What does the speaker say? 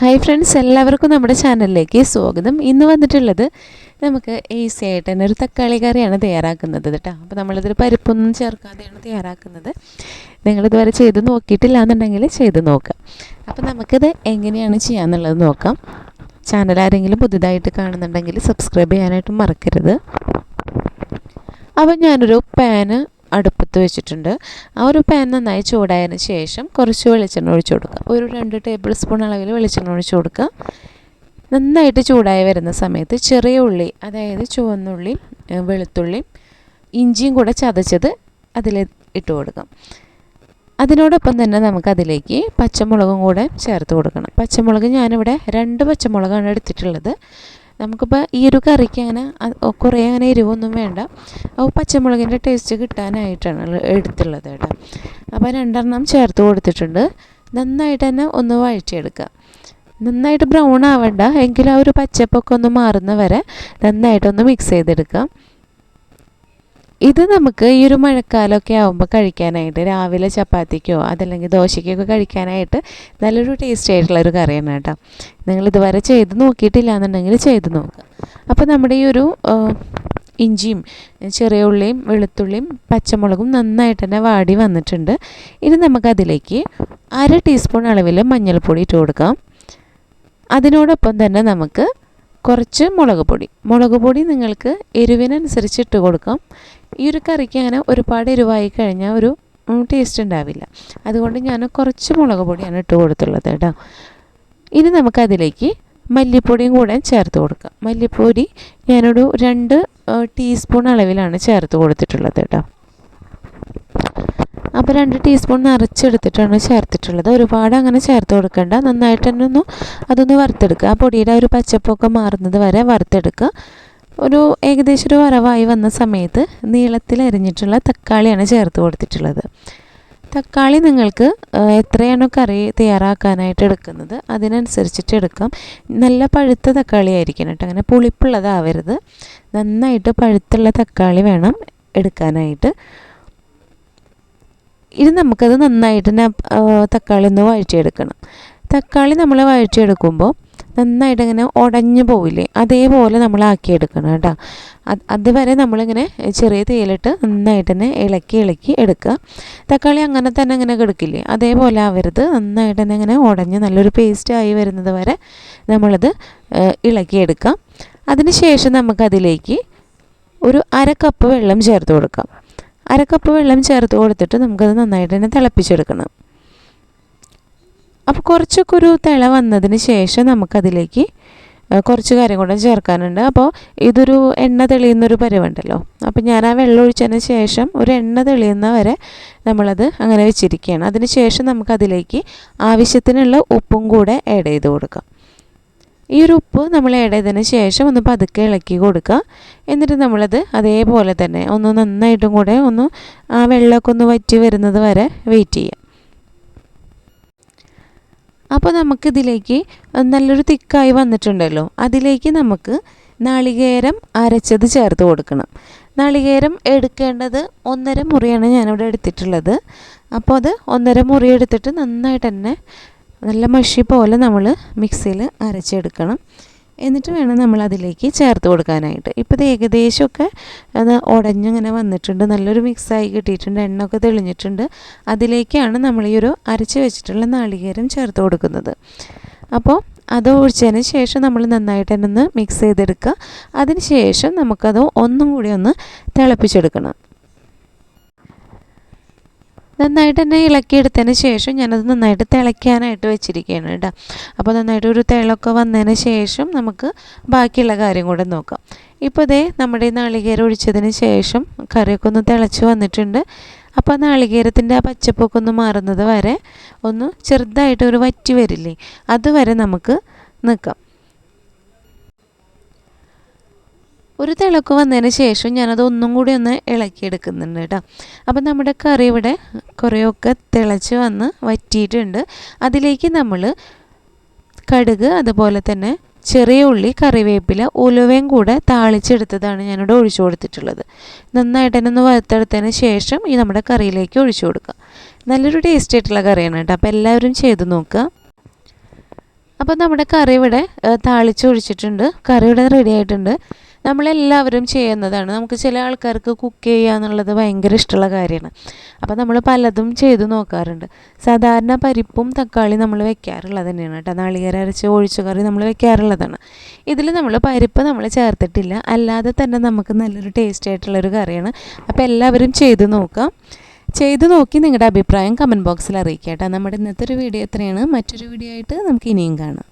Hi friends എല്ലാവർക്കും നമ്മുടെ ചാനലിലേക്ക് സ്വാഗതം. ഇന്ന് വന്നിട്ടുള്ളത് നമുക്ക് ഈസി ആയിട്ട് തന്നെ ഒരു തക്കാളി കറിയാണ് തയ്യാറാക്കുന്നത് കേട്ടോ. അപ്പോൾ നമ്മളിതൊരു പരിപ്പൊന്നും ചേർക്കാതെയാണ് തയ്യാറാക്കുന്നത്. നിങ്ങളിതുവരെ ചെയ്ത് നോക്കിയിട്ടില്ല എന്നുണ്ടെങ്കിൽ ചെയ്ത് നോക്കാം. അപ്പോൾ നമുക്കിത് എങ്ങനെയാണ് ചെയ്യാന്നുള്ളത് നോക്കാം. ചാനൽ ആരെങ്കിലും പുതുതായിട്ട് കാണുന്നുണ്ടെങ്കിൽ സബ്സ്ക്രൈബ് ചെയ്യാനായിട്ട് മറക്കരുത്. അപ്പോൾ ഞാനൊരു പാന് അടുപ്പത്ത് വെച്ചിട്ടുണ്ട്. ആ ഒരു പാൻ നന്നായി ചൂടായതിന് ശേഷം കുറച്ച് വെളിച്ചെണ്ണ ഒഴിച്ചു കൊടുക്കുക. ഒരു രണ്ട് ടേബിൾ സ്പൂൺ അളവിൽ വെളിച്ചെണ്ണ ഒഴിച്ചു കൊടുക്കുക. നന്നായിട്ട് ചൂടായി വരുന്ന സമയത്ത് ചെറിയ ഉള്ളി അതായത് ചുവന്നുള്ളി വെളുത്തുള്ളി ഇഞ്ചിയും കൂടെ ചതച്ചത് അതിൽ ഇട്ട് കൊടുക്കാം അതിനോടൊപ്പം തന്നെ നമുക്കതിലേക്ക് പച്ചമുളകും കൂടെ ചേർത്ത് കൊടുക്കണം. പച്ചമുളക് ഞാനിവിടെ രണ്ട് പച്ചമുളകാണ് എടുത്തിട്ടുള്ളത്. നമുക്കിപ്പോൾ ഈ ഒരു കറിക്ക് അങ്ങനെ കുറേ അങ്ങനെ എരിവൊന്നും വേണ്ട. അപ്പോൾ പച്ചമുളകിന്റെ ടേസ്റ്റ് കിട്ടാനായിട്ടാണ് എടുത്തുള്ളത് കേട്ടോ. അപ്പോൾ രണ്ടെണ്ണം ചേർത്ത് കൊടുത്തിട്ടുണ്ട്. നന്നായിട്ട് തന്നെ ഒന്ന് വഴറ്റിയെടുക്കുക നന്നായിട്ട് ബ്രൗൺ ആവണ്ട. എങ്കിലും ആ ഒരു പച്ചപ്പൊക്കെ ഒന്ന് മാറുന്ന വരെ നന്നായിട്ടൊന്ന് മിക്സ് ചെയ്തെടുക്കാം. ഇത് നമുക്ക് ഈ ഒരു മഴക്കാലമൊക്കെ ആകുമ്പോൾ കഴിക്കാനായിട്ട് രാവിലെ ചപ്പാത്തിക്കോ അതല്ലെങ്കിൽ ദോശയ്ക്കൊക്കെ കഴിക്കാനായിട്ട് നല്ലൊരു ടേസ്റ്റി ആയിട്ടുള്ള ഒരു കറിയാണ് കേട്ടോ. നിങ്ങൾ ഇതുവരെ ചെയ്ത് നോക്കിയിട്ടില്ല എന്നുണ്ടെങ്കിൽ ചെയ്ത് നോക്കുക അപ്പോൾ നമ്മുടെ ഈ ഒരു ഇഞ്ചിയും ചെറിയ ഉള്ളിയും വെളുത്തുള്ളിയും പച്ചമുളകും നന്നായിട്ട് തന്നെ വാടി വന്നിട്ടുണ്ട്. ഇനി നമുക്കതിലേക്ക് അര ടീസ്പൂൺ അളവിൽ മഞ്ഞൾപ്പൊടി ഇട്ട് കൊടുക്കാം. അതിനോടൊപ്പം തന്നെ നമുക്ക് കുറച്ച് മുളക് പൊടി. മുളക് പൊടി നിങ്ങൾക്ക് എരിവിനനുസരിച്ച് ഇട്ട് കൊടുക്കാം. ഈ ഒരു കറിക്ക് അങ്ങനെ ഒരുപാട് എരിവായി കഴിഞ്ഞാൽ ഒരു ടേസ്റ്റ് ഉണ്ടാവില്ല. അതുകൊണ്ട് ഞാൻ കുറച്ച് മുളക് പൊടിയാണ് ഇട്ട് കൊടുത്തുള്ളത് കേട്ടോ. ഇനി നമുക്കതിലേക്ക് മല്ലിപ്പൊടിയും കൂടെ ചേർത്ത് കൊടുക്കാം. മല്ലിപ്പൊടി ഞാനൊരു രണ്ട് ടീസ്പൂൺ അളവിലാണ് ചേർത്ത് കൊടുത്തിട്ടുള്ളത് കേട്ടോ. അപ്പോൾ രണ്ട് ടീസ്പൂൺ നിറച്ചെടുത്തിട്ടാണ് ചേർത്തിട്ടുള്ളത്. ഒരുപാട് അങ്ങനെ ചേർത്ത് കൊടുക്കേണ്ട. നന്നായിട്ട് തന്നെ ഒന്ന് അതൊന്ന് വറുത്തെടുക്കുക. ആ പൊടിയുടെ ഒരു പച്ചപ്പൊക്കെ മാറുന്നത് വരെ വറുത്തെടുക്കുക. ഒരു ഏകദേശം ഒരു വറവായി വന്ന സമയത്ത് നീളത്തിൽ അരിഞ്ഞിട്ടുള്ള തക്കാളിയാണ് ചേർത്ത് കൊടുത്തിട്ടുള്ളത്. തക്കാളി നിങ്ങൾക്ക് എത്രയാണോ കറി തയ്യാറാക്കാനായിട്ട് എടുക്കുന്നത് അതിനനുസരിച്ചിട്ട് എടുക്കാം. നല്ല പഴുത്ത തക്കാളി ആയിരിക്കണം കേട്ടോ. അങ്ങനെ പുളിപ്പുള്ളതാവരുത്. നന്നായിട്ട് പഴുത്തുള്ള തക്കാളി വേണം എടുക്കാനായിട്ട്. ഇത് നമുക്കത് നന്നായിട്ട് തന്നെ തക്കാളി ഒന്ന് വഴറ്റിയെടുക്കണം. തക്കാളി നമ്മൾ വഴറ്റിയെടുക്കുമ്പോൾ നന്നായിട്ട് ഇങ്ങനെ ഉടഞ്ഞു പോവില്ലേ? അതേപോലെ നമ്മൾ ആക്കിയെടുക്കണം കേട്ടോ. അത് അതുവരെ നമ്മളിങ്ങനെ ചെറിയ തേയിലിട്ട് നന്നായിട്ട് തന്നെ ഇളക്കി ഇളക്കി എടുക്കുക. തക്കാളി അങ്ങനെ തന്നെ ഇങ്ങനെ കിടക്കില്ലേ? അതേപോലെ ആവരുത്. നന്നായിട്ട് തന്നെ ഇങ്ങനെ ഉടഞ്ഞ് നല്ലൊരു പേസ്റ്റ് ആയി വരുന്നത് വരെ നമ്മളത് ഇളക്കിയെടുക്കാം അതിന് ശേഷം നമുക്കതിലേക്ക് ഒരു അര കപ്പ് വെള്ളം ചേർത്ത് കൊടുക്കാം. അര കപ്പ് വെള്ളം ചേർത്ത് കൊടുത്തിട്ട് നമുക്കത് നന്നായിട്ട് തന്നെ തിളപ്പിച്ചെടുക്കണം. അപ്പോൾ കുറച്ചൊക്കെ ഒരു തിള വന്നതിന് ശേഷം നമുക്കതിലേക്ക് കുറച്ച് കാര്യം കൂടെ ചേർക്കാനുണ്ട്. അപ്പോൾ ഇതൊരു എണ്ണ തെളിയുന്നൊരു പരിവുണ്ടല്ലോ. അപ്പോൾ ഞാൻ ആ വെള്ളം ഒഴിച്ചതിന് ശേഷം ഒരു എണ്ണ തെളിയുന്ന വരെ നമ്മളത് അങ്ങനെ വെച്ചിരിക്കുകയാണ്. അതിന് ശേഷം നമുക്കതിലേക്ക് ആവശ്യത്തിനുള്ള ഉപ്പും കൂടെ ആഡ് ചെയ്ത് കൊടുക്കാം. ഈ ഒരു ഉപ്പ് നമ്മൾ ആഡ് ശേഷം ഒന്ന് പതുക്കെ ഇളക്കി കൊടുക്കുക. എന്നിട്ട് നമ്മളത് അതേപോലെ തന്നെ ഒന്ന് നന്നായിട്ടും കൂടെ ഒന്ന് ആ വെള്ളമൊക്കെ ഒന്ന് വറ്റി വരുന്നത് വരെ വെയിറ്റ് ചെയ്യാം അപ്പോൾ നമുക്കിതിലേക്ക് നല്ലൊരു തിക്കായി വന്നിട്ടുണ്ടല്ലോ. അതിലേക്ക് നമുക്ക് നാളികേരം അരച്ചത് ചേർത്ത് കൊടുക്കണം. നാളികേരം എടുക്കേണ്ടത് ഒന്നര മുറിയാണ് ഞാനിവിടെ എടുത്തിട്ടുള്ളത്. അപ്പോൾ അത് ഒന്നര മുറി എടുത്തിട്ട് നന്നായിട്ട് തന്നെ നല്ല മഷി പോലെ നമ്മൾ മിക്സിയിൽ അരച്ചെടുക്കണം. എന്നിട്ട് വേണം നമ്മൾ അതിലേക്ക് ചേർത്ത് കൊടുക്കാനായിട്ട്. ഇപ്പോൾ ഇത് ഏകദേശമൊക്കെ അത് ഉടഞ്ഞിങ്ങനെ വന്നിട്ടുണ്ട്. നല്ലൊരു മിക്സായി കിട്ടിയിട്ടുണ്ട്. എണ്ണയൊക്കെ തെളിഞ്ഞിട്ടുണ്ട്. അതിലേക്കാണ് നമ്മൾ ഈ ഒരു അരച്ച് വെച്ചിട്ടുള്ള നാളികേരം ചേർത്ത് കൊടുക്കുന്നത്. അപ്പോൾ അത് ഒഴിച്ചതിന് ശേഷം നമ്മൾ നന്നായിട്ട് തന്നെ ഒന്ന് മിക്സ് ചെയ്തെടുക്കുക. അതിന് ശേഷം നമുക്കത് ഒന്നും കൂടി ഒന്ന് തിളപ്പിച്ചെടുക്കണം. നന്നായിട്ട് തന്നെ ഇളക്കിയെടുത്തതിന് ശേഷം ഞാനത് നന്നായിട്ട് തിളയ്ക്കാനായിട്ട് വെച്ചിരിക്കുകയാണ് കേട്ടോ. അപ്പോൾ നന്നായിട്ട് ഒരു തിളൊക്കെ വന്നതിന് ശേഷം നമുക്ക് ബാക്കിയുള്ള കാര്യം കൂടെ നോക്കാം. ഇപ്പോൾ ഇതേ നമ്മുടെ നാളികേരം ഒഴിച്ചതിന് ശേഷം കറിയൊക്കെ ഒന്ന് തിളച്ച് വന്നിട്ടുണ്ട്. അപ്പോൾ ആ നാളികേരത്തിന്റെ ആ പച്ചപ്പൊക്കെ ഒന്ന് മാറുന്നത് വരെ ഒന്ന് ചെറുതായിട്ട് ഒരു വറ്റി വരില്ലേ അതുവരെ നമുക്ക് നിൽക്കാം. ഒരു തിളക്ക് വന്നതിന് ശേഷം ഞാനത് ഒന്നും കൂടി ഒന്ന് ഇളക്കിയെടുക്കുന്നുണ്ട് കേട്ടോ. അപ്പം നമ്മുടെ കറി ഇവിടെ കുറേയൊക്കെ തിളച്ച് വന്ന് വറ്റിയിട്ടുണ്ട്. അതിലേക്ക് നമ്മൾ കടുക് അതുപോലെ തന്നെ ചെറിയ ഉള്ളി കറിവേപ്പില ഉലുവയും കൂടെ താളിച്ചെടുത്തതാണ് ഞാനിവിടെ ഒഴിച്ചു കൊടുത്തിട്ടുള്ളത്. നന്നായിട്ട് തന്നെ ഒന്ന് വറുത്തെടുത്തതിന് ശേഷം ഈ നമ്മുടെ കറിയിലേക്ക് ഒഴിച്ചു കൊടുക്കുക. നല്ലൊരു ടേസ്റ്റ് ആയിട്ടുള്ള കറിയാണ് കേട്ടോ. അപ്പോൾ എല്ലാവരും ചെയ്ത് നോക്കുക. അപ്പോൾ നമ്മുടെ കറി ഇവിടെ താളിച്ചൊഴിച്ചിട്ടുണ്ട് കറി ഇവിടെ റെഡി ആയിട്ടുണ്ട്. നമ്മളെല്ലാവരും ചെയ്യുന്നതാണ്. നമുക്ക് ചില ആൾക്കാർക്ക് കുക്ക് ചെയ്യുക എന്നുള്ളത് ഭയങ്കര ഇഷ്ടമുള്ള കാര്യമാണ്. അപ്പോൾ നമ്മൾ പലതും ചെയ്ത് നോക്കാറുണ്ട്. സാധാരണ പരിപ്പും തക്കാളി നമ്മൾ വെക്കാറുള്ളത് തന്നെയാണ് കേട്ടോ. നാളികേര അരച്ച് ഒഴിച്ച കറി നമ്മൾ വെക്കാറുള്ളതാണ്. ഇതിൽ നമ്മൾ പരിപ്പ് നമ്മൾ ചേർത്തിട്ടില്ല. അല്ലാതെ തന്നെ നമുക്ക് നല്ലൊരു ടേസ്റ്റ് ആയിട്ടുള്ളൊരു കറിയാണ്. അപ്പോൾ എല്ലാവരും ചെയ്ത് നോക്കാം ചെയ്ത് നോക്കി നിങ്ങളുടെ അഭിപ്രായം കമന്റ് ബോക്സിൽ അറിയിക്കാം കേട്ടോ. നമ്മുടെ ഇന്നത്തെ ഒരു വീഡിയോ എത്രയാണ് മറ്റൊരു വീഡിയോ ആയിട്ട് നമുക്ക് ഇനിയും കാണാം.